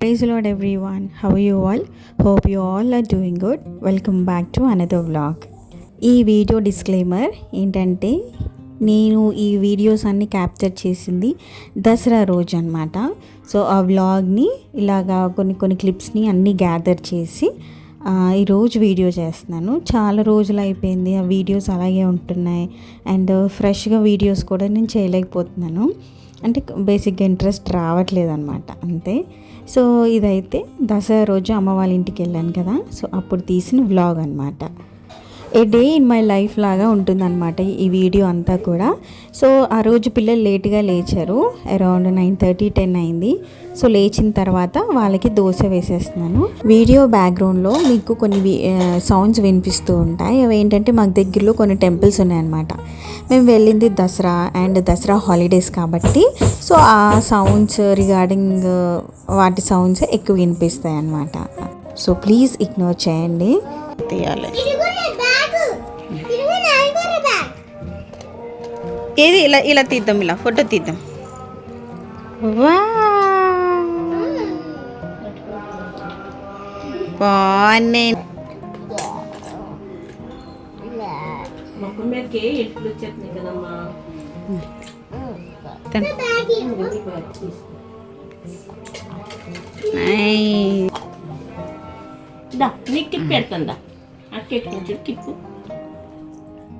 Praise Lord everyone how you all hope you all are doing good welcome back to another vlog ఈ video disclaimer ఏంటంటే నేను ఈ videos అన్ని capture చేసింది దసరా రోజు అనమాట సో ఆ వ్లాగ్ని ఇలాగా కొన్ని కొన్ని క్లిప్స్ని అన్నీ గ్యాదర్ చేసి ఈరోజు వీడియో చేస్తున్నాను. చాలా రోజులు అయిపోయింది. ఆ వీడియోస్ అలాగే ఉంటున్నాయి. అండ్ ఫ్రెష్గా వీడియోస్ కూడా నేను చేయలేకపోతున్నాను. అంటే బేసిక్గా ఇంట్రెస్ట్ రావట్లేదు అనమాట అంతే. సో ఇదైతే దసరా రోజు అమ్మ వాళ్ళ ఇంటికి వెళ్ళాను కదా. సో అప్పుడు తీసిన వ్లాగ్ అనమాట a day in my life లాగా ఉంటుందన్నమాట ఈ వీడియో అంతా కూడా. సో ఆ రోజు పిల్లలు లేట్గా లేచారు. అరౌండ్ నైన్ థర్టీ టెన్ అయింది. సో లేచిన తర్వాత వాళ్ళకి దోశ వేసేస్తున్నాను. వీడియో బ్యాక్గ్రౌండ్లో మీకు కొన్ని సౌండ్స్ వినిపిస్తూ ఉంటాయి. అవి ఏంటంటే మాకు దగ్గరలో కొన్ని టెంపుల్స్ ఉన్నాయన్నమాట. మేము వెళ్ళింది దసరా అండ్ దసరా హాలిడేస్ కాబట్టి. సో ఆ సౌండ్స్ రిగార్డింగ్ వాటి సౌండ్స్ ఎక్కువ వినిపిస్తాయి అన్నమాట సో ప్లీజ్ ఇగ్నోర్ చేయండి. తీయాలి. ఏది? ఇలా ఇలా తీద్దాం ఇలా. ఫోటో తీద్దాం. వా బాగున్నాయి నీకు కిప్ పెడతాందా అక్క ఎట్లా కిప్పు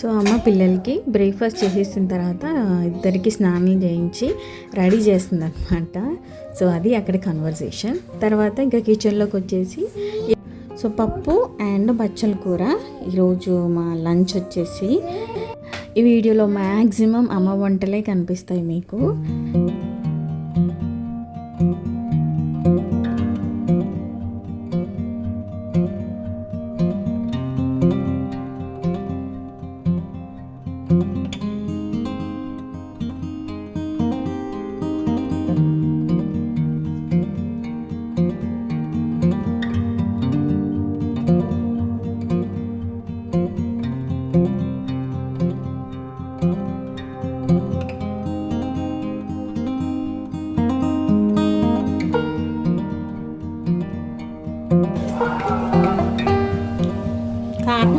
సో అమ్మ పిల్లలకి బ్రేక్ఫాస్ట్ చేసేసిన తర్వాత ఇద్దరికి స్నానం చేయించి రెడీ చేస్తుంది అనమాట సో అది అక్కడ కన్వర్సేషన్ తర్వాత ఇంకా కిచెన్లోకి వచ్చేసి సో పప్పు అండ్ బచ్చల కూర. ఈరోజు మా లంచ్ వచ్చేసి ఈ వీడియోలో మ్యాక్సిమం అమ్మ వంటలే కనిపిస్తాయి మీకు. కారం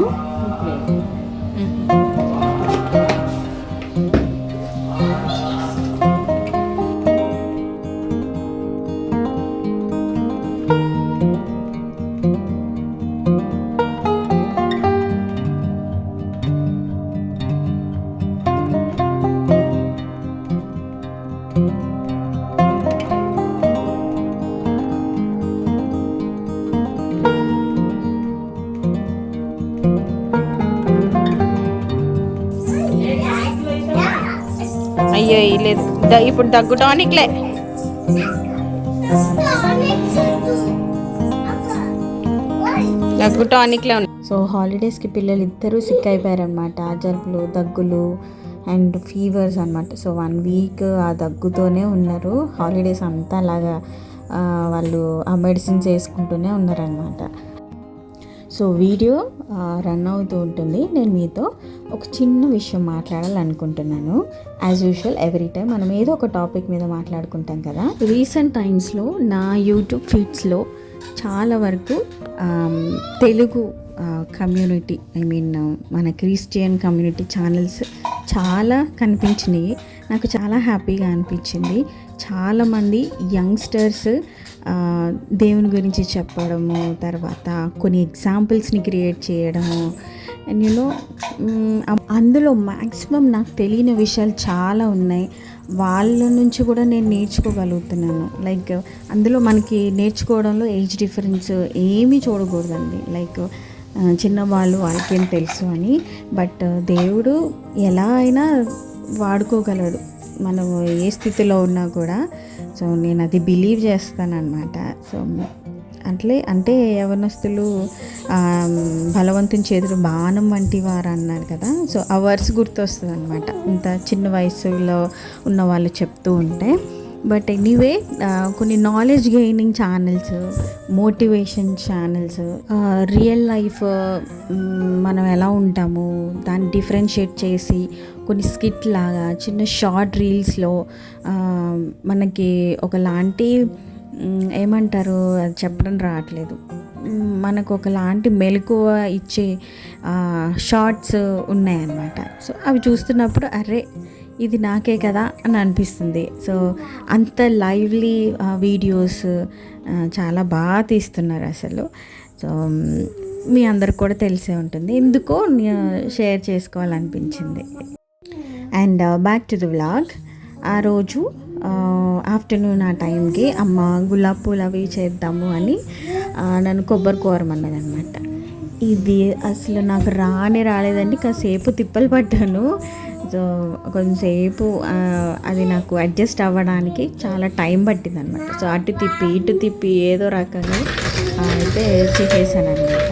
లేదు. ఇప్పుడు దగ్గు టానిక్లే. దగ్గు టానిక్లే ఉన్నాయి సో హాలిడేస్కి పిల్లలు ఇద్దరూ సిక్ అయిపోయారనమాట జలుబులు దగ్గులు అండ్ ఫీవర్స్ అనమాట సో వన్ వీక్ ఆ దగ్గుతోనే ఉన్నారు. హాలిడేస్ అంతా అలాగా వాళ్ళు ఆ మెడిసిన్స్ వేసుకుంటూనే ఉన్నారనమాట సో వీడియో రన్ అవుతూ ఉంటుంది. నేను మీతో ఒక చిన్న విషయం మాట్లాడాలనుకుంటున్నాను. యాజ్ యూజువల్ ఎవ్రీ టైం మనం ఏదో ఒక టాపిక్ మీద మాట్లాడుకుంటాం కదా. రీసెంట్ టైమ్స్లో నా యూట్యూబ్ ఫీడ్స్లో చాలా వరకు తెలుగు కమ్యూనిటీ ఐ మీన్ మన క్రిస్టియన్ కమ్యూనిటీ ఛానల్స్ చాలా కనిపించినాయి. నాకు చాలా హ్యాపీగా అనిపించింది. చాలామంది యంగ్స్టర్స్ దేవుని గురించి చెప్పడము తర్వాత కొన్ని ఎగ్జాంపుల్స్ని క్రియేట్ చేయడము. నేను అందులో మ్యాక్సిమం నాకు తెలియని విషయాలు చాలా ఉన్నాయి. వాళ్ళ నుంచి కూడా నేను నేర్చుకోగలుగుతున్నాను. లైక్ అందులో మనకి నేర్చుకోవడంలో ఏజ్ డిఫరెన్స్ ఏమీ చూడకూడదండి. లైక్ చిన్నవాళ్ళు వాళ్ళకేం తెలుసు అని. బట్ దేవుడు ఎలా అయినా వాడుకోగలడు. మనం ఏ స్థితిలో ఉన్నా కూడా సో నేను అది బిలీవ్ చేస్తానన్నమాట. సో అట్లే అంటే యవనస్తులు బలవంతుని చేతులు బాణం వంటి వారు అన్నారు కదా సో ఆ వర్స్ గుర్తొస్తుంది అనమాట ఇంత చిన్న వయసులో ఉన్న వాళ్ళు చెప్తూ ఉంటే. బట్ ఎనీవే కొన్ని knowledge gaining channels motivation channels real life మనం ఎలా ఉంటాము దాన్ని డిఫరెన్షియేట్ చేసి కొన్ని స్కిట్ లాగా చిన్న షార్ట్ రీల్స్లో మనకి ఒకలాంటి ఏమంటారు అది చెప్పడం రావట్లేదు. మనకు ఒకలాంటి మెలకువ ఇచ్చే షార్ట్స్ ఉన్నాయన్నమాట. సో అవి చూస్తున్నప్పుడు అరే ఇది నాకే కదా అని అనిపిస్తుంది. సో అంత లైవ్లీ వీడియోస్ చాలా బాగా తీస్తున్నారు అసలు. సో మీ అందరికి కూడా తెలిసే ఉంటుంది. ఎందుకో share చేసుకోవాలనిపించింది. And back to the vlog ఆ రోజు ఆఫ్టర్నూన్ ఆ టైంకి అమ్మ గులాబ్ పూలు అవి చేద్దాము అని నన్ను కొబ్బరి కోరమన్నది అనమాట ఇది అసలు నాకు రానే రాలేదండి. కాసేపు తిప్పలు పడ్డాను. సో కొంచెంసేపు అది నాకు అడ్జస్ట్ అవ్వడానికి చాలా టైం పట్టింది అనమాట సో అటు తిప్పి ఇటు తిప్పి ఏదో రకంగా అయితే చేసేసాను అనమాట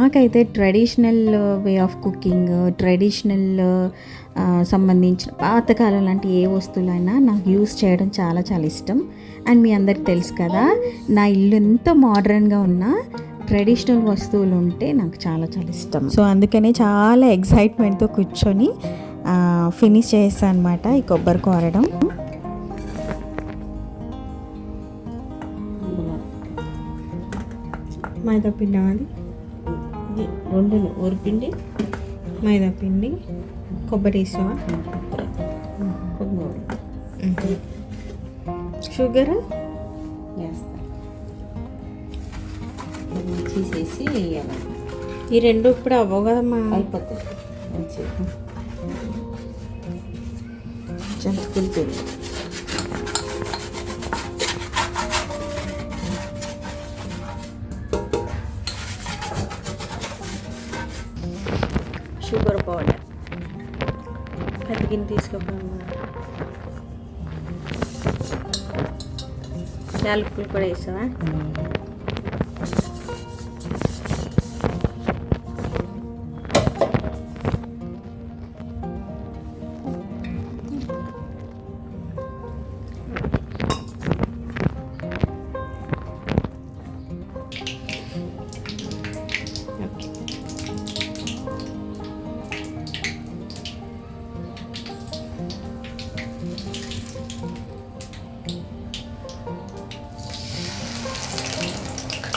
నాకైతే traditional way of cooking traditional సంబంధించిన పాతకాలం లాంటి ఏ వస్తువులైనా నాకు యూస్ చేయడం చాలా చాలా ఇష్టం. అండ్ మీ అందరికి తెలుసు కదా నా ఇల్లు ఎంత మోడర్న్గా ఉన్నా ట్రెడిషనల్ వస్తువులు ఉంటే నాకు చాలా చాలా ఇష్టం. సో అందుకనే చాలా ఎగ్జైట్మెంట్తో కూర్చొని ఫినిష్ చేస్తాను అనమాట ఈ కొబ్బరి కోరడం. మైదా పిండి అది ఇది రెండు ఊరిపిండి మైదా పిండి కొబ్బరి వేసావా షుగర్? వేస్తా తీసేసి వేయాలి ఈ రెండు ఇప్పుడు అవ్వవు కదమ్మా. అయిపోతుంది పిండి షుగర్ పౌడర్ పెద్ద గిన్నె తీసుకోకుండా యాలకులు కూడా వేసావా?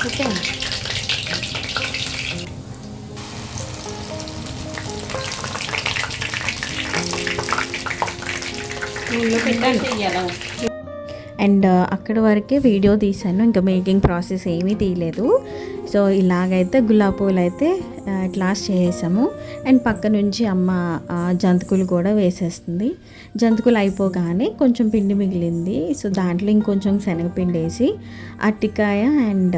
会动的。我们可以干这些了。అండ్ uh, అక్కడ వరకే వీడియో తీశాను. ఇంకా మేకింగ్ ప్రాసెస్ ఏమీ తీయలేదు. సో ఇలాగైతే గులాబీ పూలు అయితే uh, లాస్ట్ చేసేసాము. అండ్ పక్క నుంచి అమ్మ uh, జంతికలు కూడా వేసేస్తుంది. జంతికలు అయిపోగానే కొంచెం పిండి మిగిలింది. సో దాంట్లో ఇంకొంచెం శనగపిండి వేసి అట్టికాయ అండ్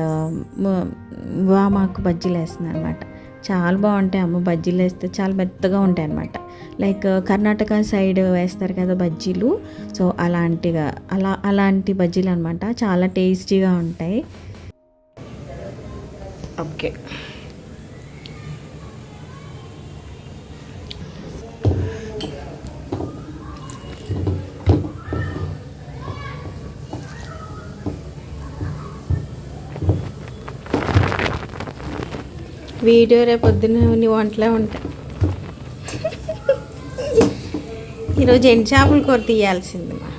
వామాకు బజ్జీలు వేస్తుంది అనమాట చాలా బాగుంటాయి అమ్మ బజ్జీలు వేస్తే చాలా మెత్తగా ఉంటాయి అనమాట లైక్ కర్ణాటక సైడ్ వేస్తారు కదా బజ్జీలు. సో అలాంటిగా అలా అలాంటి బజ్జీలు అనమాట చాలా టేస్టీగా ఉంటాయి. ఓకే. వీడియో రేపు పొద్దున్న నీ వంటలే ఉంటాయి ఈరోజు ఎండు చేపల కూర తీయాల్సింది మా?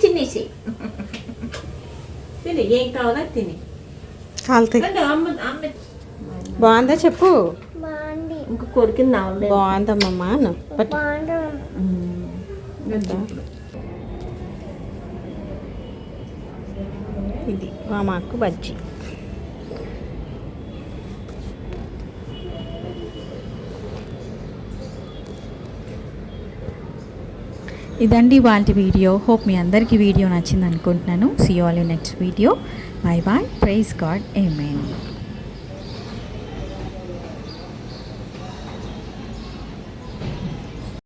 తినేసి తిని ఏం కావాలో తిని. కాలుతాయి. అమ్మ అమ్మ. బాగుందా చెప్పు. ఇంక కొరికింది బాగుందమ్మా. ఇది మాకు బజ్జీ. ఇదండి వాళ్ళ వీడియో. హోప్ మీ అందరికీ వీడియో నచ్చింది అనుకుంటున్నాను see all in next video bye bye praise God A